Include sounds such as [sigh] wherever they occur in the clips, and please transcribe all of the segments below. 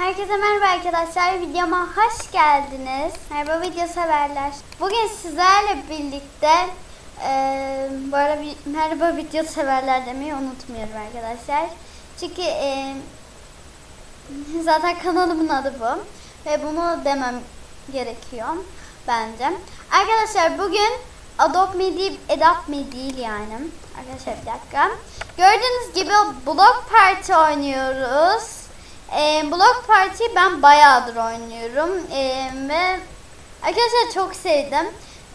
Herkese merhaba arkadaşlar. Videoma hoş geldiniz. Merhaba video severler. Bugün sizlerle birlikte e, bu arada bir merhaba video severler demeyi unutmuyorum arkadaşlar. Çünkü e, zaten kanalımın adı bu. Ve bunu demem gerekiyor bence. Arkadaşlar bugün Adopt Me değil, Adopt Me değil yani. Arkadaşlar bir dakika. Gördüğünüz gibi Block Party oynuyoruz. Ee, Block Party'yi ben bayağıdır oynuyorum. Ee, ve arkadaşlar çok sevdim.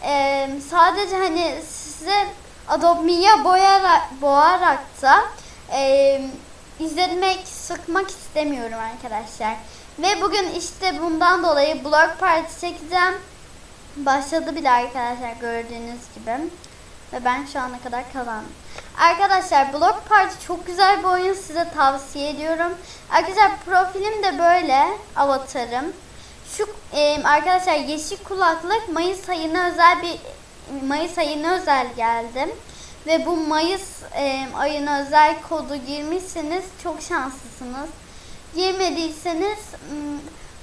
Ee, sadece hani size Adopt Me'ye boyarak, boğarak da e, izlemek, sıkmak istemiyorum arkadaşlar. Ve bugün işte bundan dolayı Block Party çekeceğim. Başladı bile arkadaşlar gördüğünüz gibi. Ve ben şu ana kadar kazandım. Arkadaşlar Block Party çok güzel bir oyun size tavsiye ediyorum. Arkadaşlar profilim de böyle avatarım. Şu e, arkadaşlar yeşil kulaklık Mayıs ayına özel bir Mayıs ayına özel geldim. Ve bu Mayıs e, ayına özel kodu girmişseniz çok şanslısınız. Girmediyseniz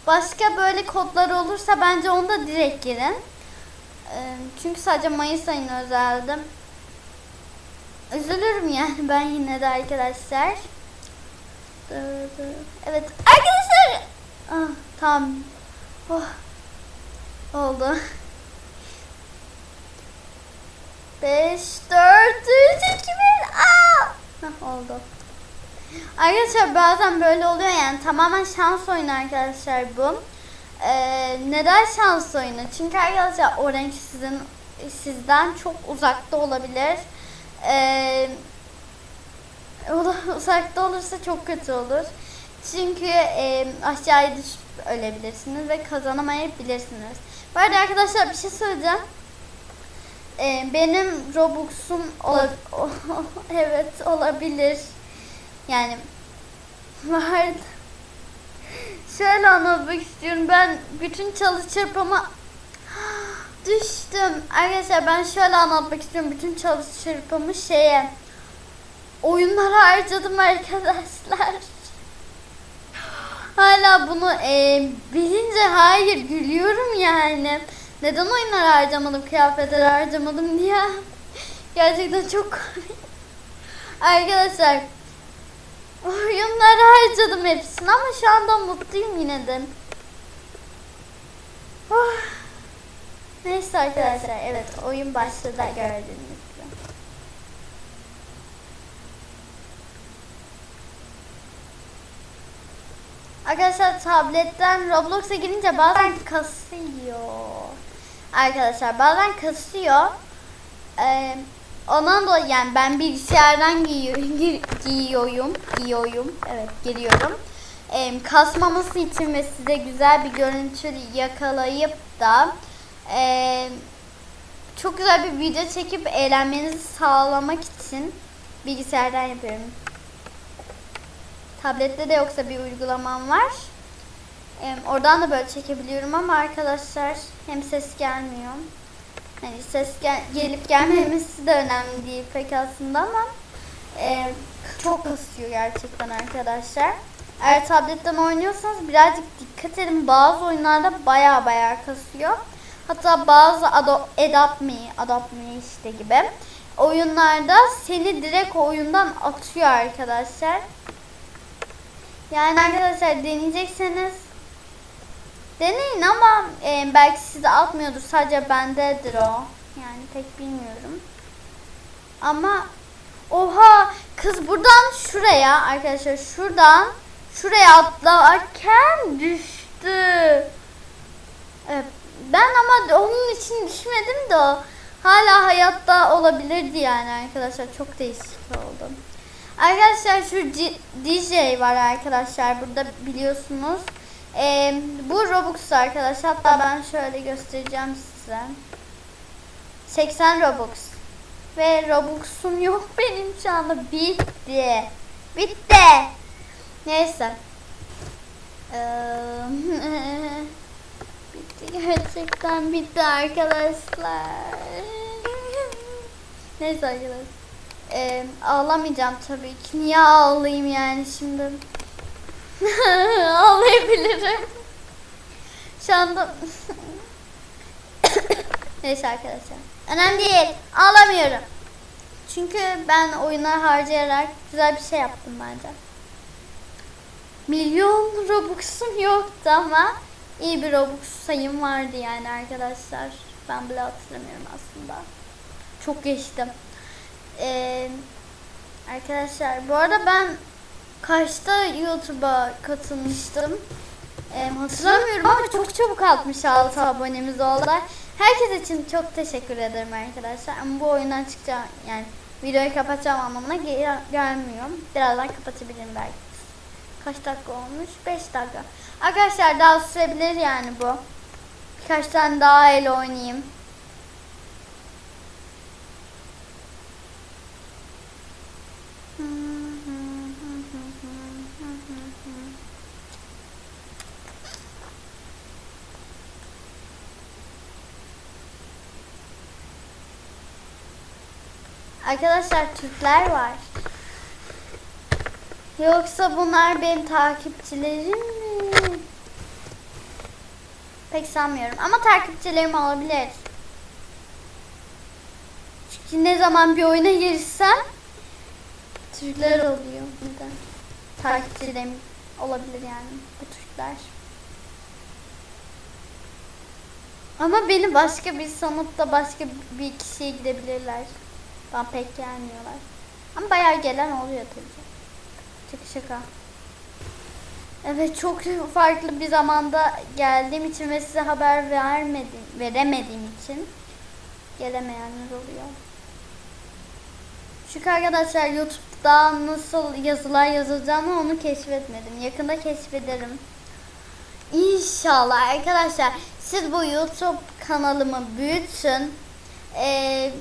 başka böyle kodlar olursa bence onda direkt girin. E, çünkü sadece Mayıs ayına özeldim. Üzülürüm yani [laughs] ben yine de arkadaşlar. Evet arkadaşlar. Ah, tamam. Oh. Oldu. 5, 4, 3, 2, 1. Aa! Oldu. Arkadaşlar bazen böyle oluyor yani tamamen şans oyunu arkadaşlar bu. Ee, neden şans oyunu? Çünkü arkadaşlar o renk sizin sizden çok uzakta olabilir. Ee, [laughs] uzakta olursa çok kötü olur. Çünkü e, aşağıya düşüp ölebilirsiniz ve kazanamayabilirsiniz. Bu arada arkadaşlar bir şey söyleyeceğim. Ee, benim Robux'um ola- [laughs] evet olabilir. Yani [laughs] vardı. Şöyle anlatmak istiyorum. Ben bütün çalı çırpımı [gasps] düştüm. Arkadaşlar ben şöyle anlatmak istiyorum. Bütün çalı çırpımı şeye oyunlara harcadım arkadaşlar. [gasps] Hala bunu e, bilince hayır gülüyorum yani. Neden oyunlara harcamadım, kıyafetler harcamadım diye. [laughs] Gerçekten çok komik. Arkadaşlar oyunlara harcadım hepsini ama şu anda mutluyum yine de. Oh. Neyse arkadaşlar evet oyun başladı gördüğünüz gibi. Arkadaşlar tabletten Roblox'a girince bazen kasıyor. Arkadaşlar bazen kasıyor. Ee, ondan dolayı yani ben bilgisayardan giyiyorum, giyiyorum, giyiyorum, evet giriyorum. Ee, kasmaması için ve size güzel bir görüntü yakalayıp da e, çok güzel bir video çekip eğlenmenizi sağlamak için bilgisayardan yapıyorum. Tablette de yoksa bir uygulamam var. Ee, oradan da böyle çekebiliyorum ama arkadaşlar hem ses gelmiyor. Hani ses gel gelip gelmemesi de önemli değil pek aslında ama e, çok kasıyor gerçekten arkadaşlar. Eğer tabletten oynuyorsanız birazcık dikkat edin. Bazı oyunlarda baya baya kasıyor. Hatta bazı Ado Adopt Me, Adopt Me işte gibi oyunlarda seni direkt oyundan atıyor arkadaşlar. Yani arkadaşlar deneyecekseniz deneyin ama e, belki size atmıyordur. Sadece bendedir o. Yani pek bilmiyorum. Ama oha kız buradan şuraya arkadaşlar şuradan şuraya atlarken düştü. Evet, ben ama onun için düşmedim de o hala hayatta olabilirdi yani arkadaşlar. Çok değişik oldu. Arkadaşlar şu DJ var arkadaşlar burada biliyorsunuz. Ee, bu Robux arkadaşlar. Hatta ben şöyle göstereceğim size. 80 Robux. Ve Robux'um yok [laughs] benim şu anda. Bitti. Bitti. Neyse. Ee, [laughs] bitti gerçekten bitti arkadaşlar. [laughs] Neyse arkadaşlar. Ee, ağlamayacağım tabii ki. Niye ağlayayım yani şimdi? [laughs] Ağlayabilirim. Şu anda... Neyse arkadaşlar. Önemli değil. Ağlamıyorum. Çünkü ben oyuna harcayarak güzel bir şey yaptım bence. Milyon Robux'um yoktu ama iyi bir Robux sayım vardı yani arkadaşlar. Ben bile hatırlamıyorum aslında. Çok geçtim. Ee, arkadaşlar bu arada ben kaçta YouTube'a katılmıştım? Ee, hatırlamıyorum ama çok çabuk 66 abonemiz oldu. Herkes için çok teşekkür ederim arkadaşlar. Ama bu oyundan çıkacağım yani videoyu kapatacağım anlamına gel- gelmiyor. Birazdan kapatabilirim belki. Kaç dakika olmuş? 5 dakika. Arkadaşlar daha sürebilir yani bu. Birkaç tane daha el oynayayım. Arkadaşlar Türkler var. Yoksa bunlar benim takipçilerim mi? Pek sanmıyorum ama takipçilerim olabilir. Çünkü ne zaman bir oyuna girsem Türkler oluyor. Neden? Takipçilerim olabilir yani bu Türkler. Ama beni başka bir sanıp da başka bir kişiye gidebilirler. Bana pek gelmiyorlar. Ama bayağı gelen oluyor tabii. Şaka şaka. Evet çok farklı bir zamanda geldiğim için ve size haber vermedim, veremediğim için gelemeyenler oluyor. Çünkü arkadaşlar YouTube'da nasıl yazılar yazılacağını onu keşfetmedim. Yakında keşfederim. İnşallah arkadaşlar siz bu YouTube kanalımı büyütün. Ee,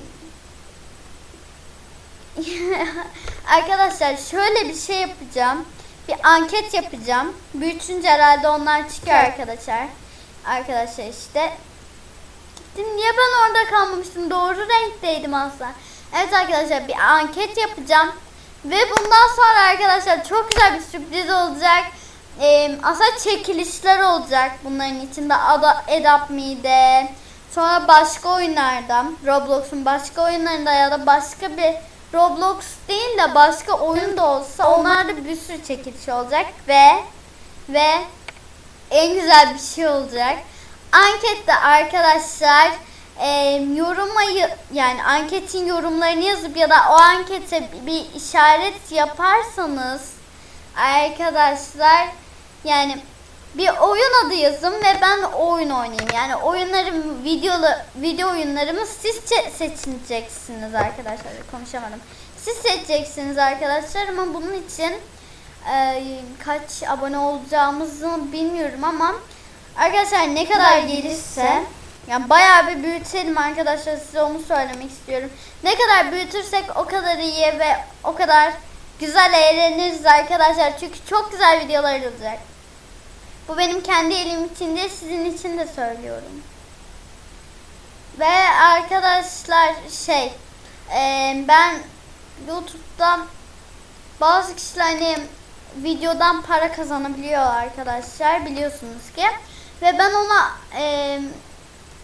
[laughs] Arkadaşlar şöyle bir şey yapacağım. Bir anket yapacağım. Büyütünce herhalde onlar çıkıyor arkadaşlar. Arkadaşlar işte. Gittim niye ben orada kalmamıştım? Doğru renkteydim aslında. Evet arkadaşlar bir anket yapacağım. Ve bundan sonra arkadaşlar çok güzel bir sürpriz olacak. Ee, aslında çekilişler olacak bunların içinde. Ada, Edap Me'de. Sonra başka oyunlarda. Roblox'un başka oyunlarında ya da başka bir Roblox değil de başka oyun da olsa onlarda bir sürü çekiliş olacak ve ve en güzel bir şey olacak. Ankette arkadaşlar e, yorumlayı yani anketin yorumlarını yazıp ya da o ankete bir işaret yaparsanız arkadaşlar yani bir oyun adı yazın ve ben oyun oynayayım. Yani oyunlarım, videolu video oyunlarımı siz çe- seçeceksiniz arkadaşlar. Konuşamadım. Siz seçeceksiniz arkadaşlar ama bunun için e, kaç abone olacağımızı bilmiyorum ama arkadaşlar ne kadar gelirse yani bayağı bir büyütelim arkadaşlar size onu söylemek istiyorum. Ne kadar büyütürsek o kadar iyi ve o kadar güzel eğleniriz arkadaşlar. Çünkü çok güzel videolar olacak. Bu benim kendi elim için de sizin için de söylüyorum. Ve arkadaşlar şey e, ben YouTube'da bazı kişiler hani videodan para kazanabiliyor arkadaşlar biliyorsunuz ki. Ve ben ona e,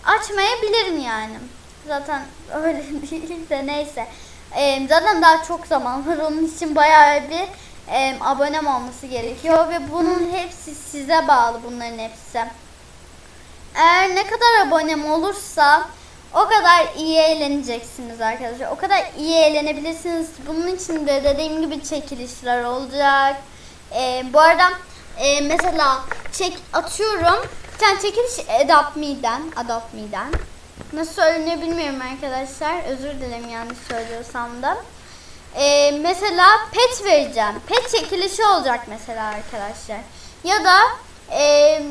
açmayabilirim yani. Zaten öyle [laughs] değil de neyse. E, zaten daha çok zaman var onun için bayağı bir e, abonem olması gerekiyor ve bunun hepsi size bağlı bunların hepsi. Eğer ne kadar abonem olursa o kadar iyi eğleneceksiniz arkadaşlar. O kadar iyi eğlenebilirsiniz. Bunun için de dediğim gibi çekilişler olacak. E, bu arada e, mesela çek atıyorum. Bir tane çekiliş Adopt Me'den. Adopt Me'den. Nasıl söyleniyor bilmiyorum arkadaşlar. Özür dilerim yanlış söylüyorsam da. Ee, mesela pet vereceğim. Pet çekilişi olacak mesela arkadaşlar. Ya da e,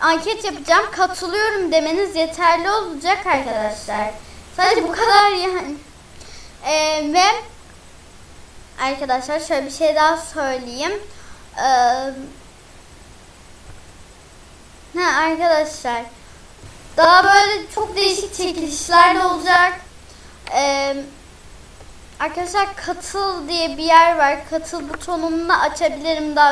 anket yapacağım. Katılıyorum demeniz yeterli olacak arkadaşlar. Sadece bu kadar yani. Ee, ve arkadaşlar şöyle bir şey daha söyleyeyim. Ee, ha arkadaşlar daha böyle çok değişik çekilişler de olacak. Ee, Arkadaşlar katıl diye bir yer var. Katıl butonunu açabilirim daha